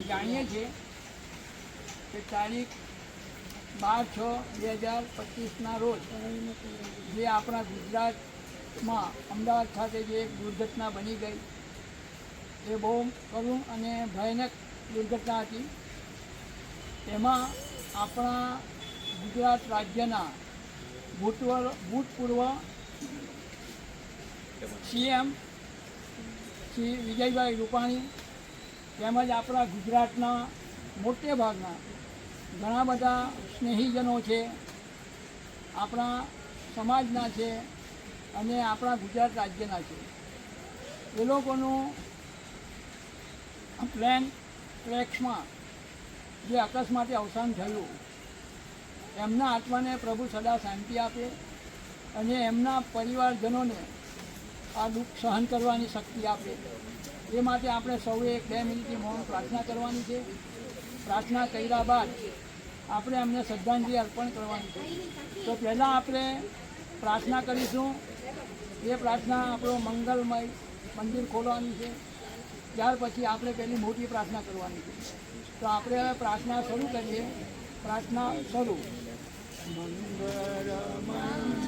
જાણીએ છીએ કે તારીખ બાર છ બે હજાર પચીસના રોજ જે આપણા ગુજરાતમાં અમદાવાદ ખાતે જે દુર્ઘટના બની ગઈ, એ બહુ કરુણ અને ભયાનક દુર્ઘટના હતી. એમાં આપણા ગુજરાત રાજ્યના ભૂતપૂર્વ ભૂતપૂર્વ સીએમ શ્રી વિજયભાઈ રૂપાણી તેમજ આપણા ગુજરાતના મોટે ભાગના ઘણા બધા સ્નેહીજનો છે, આપણા સમાજના છે અને આપણા ગુજરાત રાજ્યના છે. એ લોકોનું પ્લેન ટ્રેક્સમાં જે અકસ્માતે અવસાન થયું, એમના આત્માને પ્રભુ સદા શાંતિ આપે અને એમના પરિવારજનોને આ દુઃખ સહન કરવાની શક્તિ આપે. એ માટે આપણે સૌએ એક બે મિનિટની મૌન પ્રાર્થના કરવાની છે. પ્રાર્થના કર્યા બાદ આપણે એમને શ્રદ્ધાંજલિ અર્પણ કરવાની છે. તો પહેલાં આપણે પ્રાર્થના કરીશું. એ પ્રાર્થના આપણો મંગલમય મંદિર ખોલવાની છે. ત્યાર પછી આપણે પહેલી મોટી પ્રાર્થના કરવાની છે. તો આપણે હવે પ્રાર્થના શરૂ કરીએ. પ્રાર્થના શરૂ. મંગળ